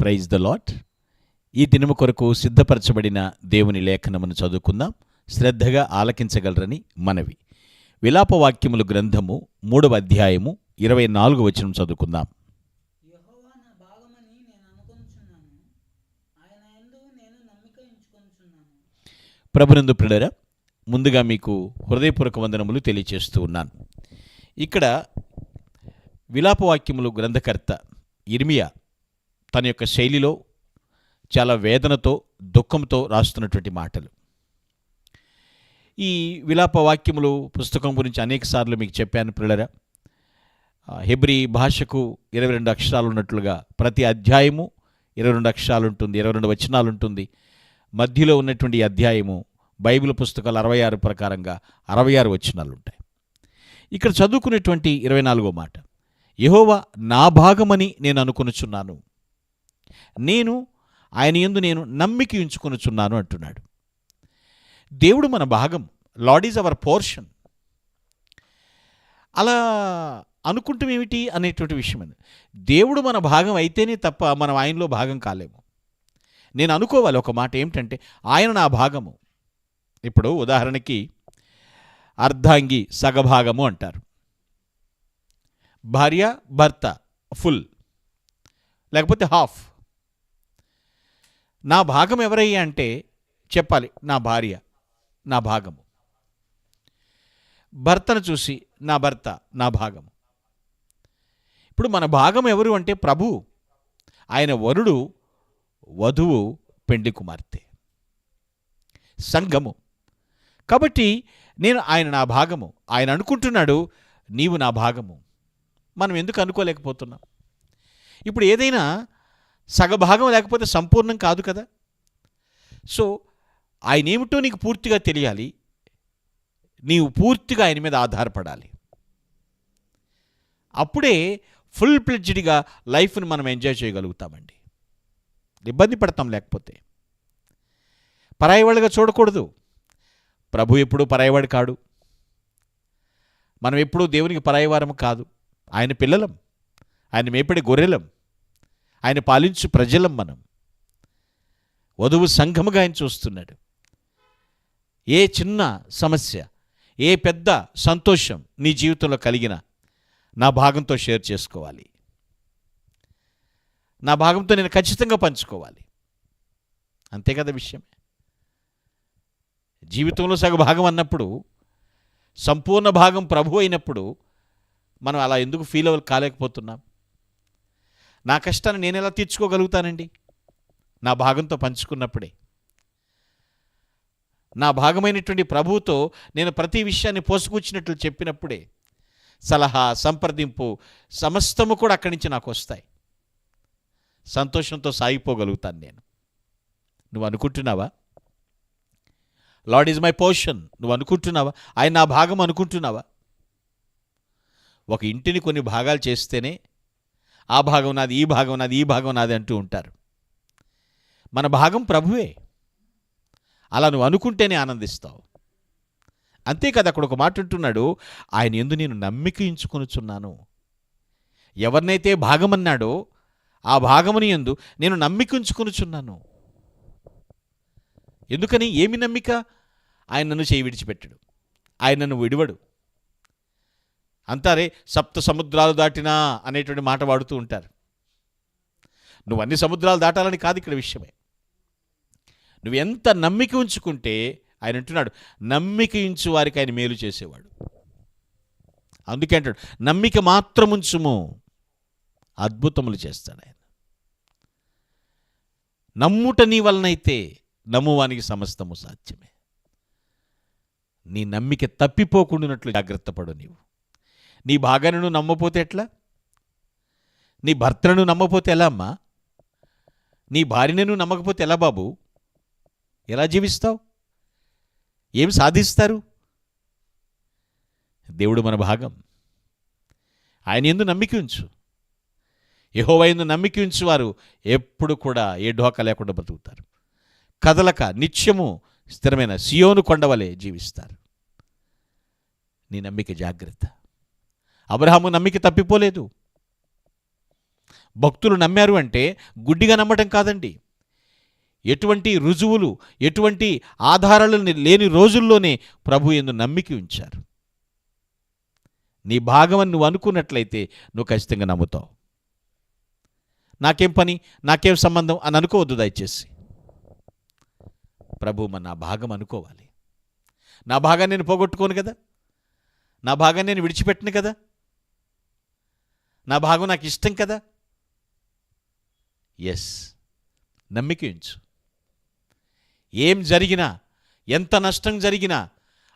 Praise the lot ఈ దినము కొరకు సిద్ధపరచబడిన దేవుని లేఖనమును చదువుకుందాం. శ్రద్ధగా ఆలకించగలరని మనవి. విలాపవాక్యములు గ్రంథము మూడవ అధ్యాయము ఇరవై నాలుగు వచనం చదువుకుందాం యెహోవా నా భాగమని నేను అనుకొనుచున్నాను ఆయన యందు నేను నమ్మిక ఉంచుకొనుచున్నాను ప్రభునందు ప్రిడర ముందుగా మీకు హృదయపూర్వక వందనములు తెలియచేస్తూ ఉన్నాను. ఇక్కడ విలాపవాక్యములు గ్రంథకర్త ఇర్మియా తన యొక్క శైలిలో చాలా వేదనతో దుఃఖంతో రాస్తున్నటువంటి మాటలు. ఈ విలాప వాక్యములు పుస్తకం గురించి అనేకసార్లు మీకు చెప్పాను పిల్లరా హెబ్రి భాషకు ఇరవై రెండు అక్షరాలు ఉన్నట్లుగా ప్రతి అధ్యాయము ఇరవై రెండు అక్షరాలు ఉంటుంది ఇరవై రెండు వచనాలు ఉంటుంది. మధ్యలో ఉన్నటువంటి అధ్యాయము బైబిల్ పుస్తకాలు అరవై ఆరు ప్రకారంగా అరవై ఆరు వచనాలు ఉంటాయి. ఇక్కడ చదువుకునేటువంటి ఇరవై నాలుగో మాట యహోవా నా భాగమని నేను అనుకొనుచున్నాను. నేను ఆయన యందు నేను నమ్మిక ఉంచుకొనుచున్నాను అంటున్నాడు. దేవుడు మన భాగం లాడ్ ఈజ్ అవర్ పోర్షన్. అలా అనుకుంటాం ఏమిటి అనేటువంటి విషయం అది దేవుడు మన భాగం అయితేనే తప్ప మనం ఆయనలో భాగం కాలేము. నేను అనుకోవాలి ఒక మాట ఏమిటంటే ఆయన నా భాగము. ఇప్పుడు ఉదాహరణకి అర్ధాంగి సగభాగము అంటారు. భార్య భర్త ఫుల్. లేకపోతే హాఫ్. నా భాగం ఎవరయ్యా అంటే చెప్పాలి నా భార్య నా భాగము. భర్తను చూసి నా భర్త నా భాగము. ఇప్పుడు మన భాగం ఎవరు అంటే ప్రభు. ఆయన వరుడు వధువు పెండి కుమార్తె. సంఘము కాబట్టి నేను ఆయన నా భాగము. ఆయన అనుకుంటున్నాడు నీవు నా భాగము. మనం ఎందుకు అనుకోలేకపోతున్నాం? ఇప్పుడు ఏదైనా సగభాగం లేకపోతే సంపూర్ణం కాదు కదా? సో ఆయన ఏమిటో నీకు పూర్తిగా తెలియాలి. నీవు పూర్తిగా ఆయన మీద ఆధారపడాలి. అప్పుడే ఫుల్ ప్లెడ్జ్డ్గా లైఫ్ని మనం ఎంజాయ్ చేయగలుగుతామండి. ఇబ్బంది పడతాం లేకపోతే. పరాయివాడిగా చూడకూడదు. ప్రభు ఎప్పుడూ పరాయివాడు కాడు. మనం ఎప్పుడూ దేవునికి పరాయివారం కాదు. ఆయన పిల్లలం. ఆయన మేపడి గొర్రెలం. ఆయన పాలించు ప్రజలం మనం. వధువు సంఘముగా ఆయన చూస్తున్నాడు. ఏ చిన్న సమస్య ఏ పెద్ద సంతోషం నీ జీవితంలో కలిగిన నా భాగంతో షేర్ చేసుకోవాలి. నా భాగంతో నేను ఖచ్చితంగా పంచుకోవాలి. అంతే కదా విషయం? జీవితంలో సగ భాగం అన్నప్పుడు సంపూర్ణ భాగం ప్రభు అయినప్పుడు మనం అలా ఎందుకు ఫీల్ అవ్వ కాలేకపోతున్నాం? నా కష్టాన్ని నేను ఎలా తీర్చుకోగలుగుతానండి? నా భాగంతో పంచుకున్నప్పుడే. నా భాగమైనటువంటి ప్రభువుతో నేను ప్రతి విషయాన్ని పోసుకూర్చినట్లు చెప్పినప్పుడే సలహా సంప్రదింపు సమస్తము కూడా అక్కడి నుంచి నాకు వస్తాయి. సంతోషంతో సాగిపోగలుగుతాను నేను. నువ్వు అనుకుంటున్నావా? లార్డ్ ఈజ్ మై పోర్షన్ నువ్వు అనుకుంటున్నావా? ఆయన నా భాగం అనుకుంటున్నావా? ఒక ఇంటిని కొన్ని భాగాలు చేస్తేనే ఆ భాగం నాది ఈ భాగం నాది ఈ భాగం నాది అంటూ ఉంటారు. మన భాగం ప్రభువే. అలా నువ్వు అనుకుంటేనే ఆనందిస్తావు. అంతేకాదు అక్కడ ఒక మాట ఉంటున్నాడు ఆయన ఎందు నేను నమ్మిక ఉంచుకొనుచున్నాను ఎవరినైతే భాగమన్నాడో ఆ భాగముని ఎందు నేను నమ్మికుంచుకొనుచున్నాను. ఎందుకని? ఏమి నమ్మిక? ఆయన నన్ను చేయి విడిచిపెట్టడు. ఆయన నన్ను విడివడు. అంటారే సప్త సముద్రాలు దాటినా అనేటువంటి మాట వాడుతూ ఉంటారు. నువ్వు అన్ని సముద్రాలు దాటాలని కాదు ఇక్కడ విషయమే. నువ్వు ఎంత నమ్మిక ఉంచుకుంటే ఆయన అంటున్నాడు నమ్మిక ఉంచు వారికి ఆయన మేలు చేసేవాడు. అందుకే అంటాడు నమ్మిక మాత్రం ఉంచుము అద్భుతములు చేస్తాడు ఆయన. నమ్ముట నీ వలనైతే నమ్మువానికి సమస్తము సాధ్యమే. నీ నమ్మిక తప్పిపోకుండానట్లు జాగ్రత్త పడు నీవు. నీ భాగాన్ని నమ్మపోతే ఎట్లా? నీ భర్తను నమ్మపోతే ఎలా అమ్మా? నీ భార్యను నమ్మకపోతే ఎలా బాబు? ఎలా జీవిస్తావు? ఏం సాధిస్తారు? దేవుడు మన భాగం. ఆయన ఎందు నమ్మిక ఉంచు. యహోవా నమ్మికి నమ్మిక వారు ఎప్పుడు కూడా ఏ ఢోకా లేకుండా బతుకుతారు కదలక నిత్యము స్థిరమైన సియోను కొండవలే జీవిస్తారు. నీ నమ్మిక జాగ్రత్త. అబ్రహాము నమ్మిక తప్పిపోలేదు. భక్తులు నమ్మారు అంటే గుడ్డిగా నమ్మటం కాదండి. ఎటువంటి రుజువులు ఎటువంటి ఆధారాలు లేని రోజుల్లోనే ప్రభు ఎందు నమ్మికి ఉంచారు. నీ భాగం నువ్వు అనుకున్నట్లయితే నువ్వు ఖచ్చితంగా నమ్ముతావు. నాకేం పని? నాకేం సంబంధం? అని అనుకోవద్దు దయచేసి. ప్రభు మన నా భాగం అనుకోవాలి. నా భాగాన్ని నేను పోగొట్టుకోను కదా? నా భాగాన్ని నేను విడిచిపెట్టను కదా? నా భాగం నాకు ఇష్టం కదా? ఎస్ నమ్మిక ఉంచు. ఏం జరిగినా ఎంత నష్టం జరిగినా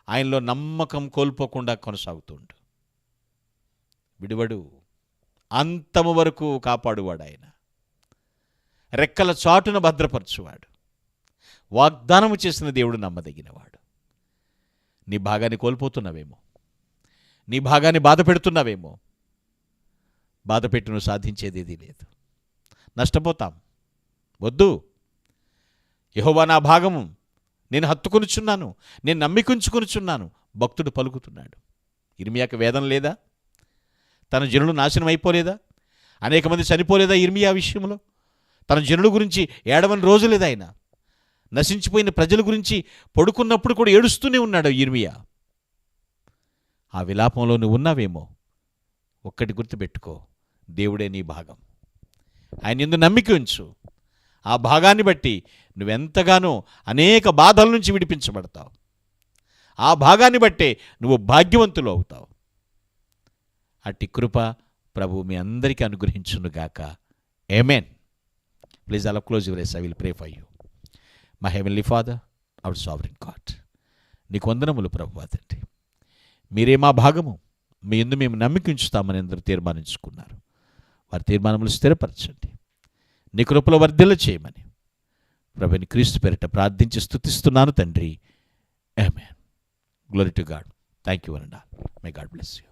ఆయనలో నమ్మకం కోల్పోకుండా కొనసాగుతుండు విడివడు. అంతము వరకు కాపాడువాడు ఆయన. రెక్కల చాటున భద్రపరచువాడు. వాగ్దానము చేసిన దేవుడు నమ్మదగినవాడు. నీ భాగాన్ని కోల్పోతున్నావేమో. నీ భాగాన్ని బాధ పెడుతున్నావేమో. బాధ పెట్టి నువ్వు సాధించేది ఏదీ లేదు. నష్టపోతాం. వద్దు. యహోవా నా భాగము. నేను హత్తుకొనుచున్నాను. నేను నమ్మికుంచుకొనుచున్నాను. భక్తుడు పలుకుతున్నాడు. ఇర్మియాకి వేదన లేదా? తన జనులు నాశనం అయిపోలేదా? అనేక మంది చనిపోలేదా ఇర్మియా విషయంలో? తన జనుల గురించి ఏడవని రోజు లేదా ఆయన. నశించిపోయిన ప్రజల గురించి పడుకున్నప్పుడు కూడా ఏడుస్తూనే ఉన్నాడు ఇర్మియా ఆ విలాపంలో నువ్వు ఉన్నావేమో? ఒక్కటి గుర్తుపెట్టుకో. దేవుడే నీ భాగం. ఆయన ఎందు నమ్మిక ఉంచు. ఆ భాగాన్ని బట్టి నువ్వెంతగానో అనేక బాధల నుంచి విడిపించబడతావు. ఆ భాగాన్ని బట్టే నువ్వు భాగ్యవంతులు అవుతావు. అట్టి కృప ప్రభు మీ అందరికీ అనుగ్రహించునుగాక ఏమేన్ ప్లీజ్ అలా close your eyes I will pray for you my heavenly father our sovereign God నీకు వందనములు ప్రభు తండ్రి. మీరే మా భాగము. మీ ఎందు మేము నమ్మికించుతామని అందరూ తీర్మానించుకున్నారు. వారి తీర్మానములు స్థిరపరచండి. నీ కృపలో వర్ధిల్ల చేయమని ప్రభుని క్రీస్తు పేరిట ప్రార్థించి స్థుతిస్తున్నాను తండ్రి. Amen glory to God thank you and may God bless you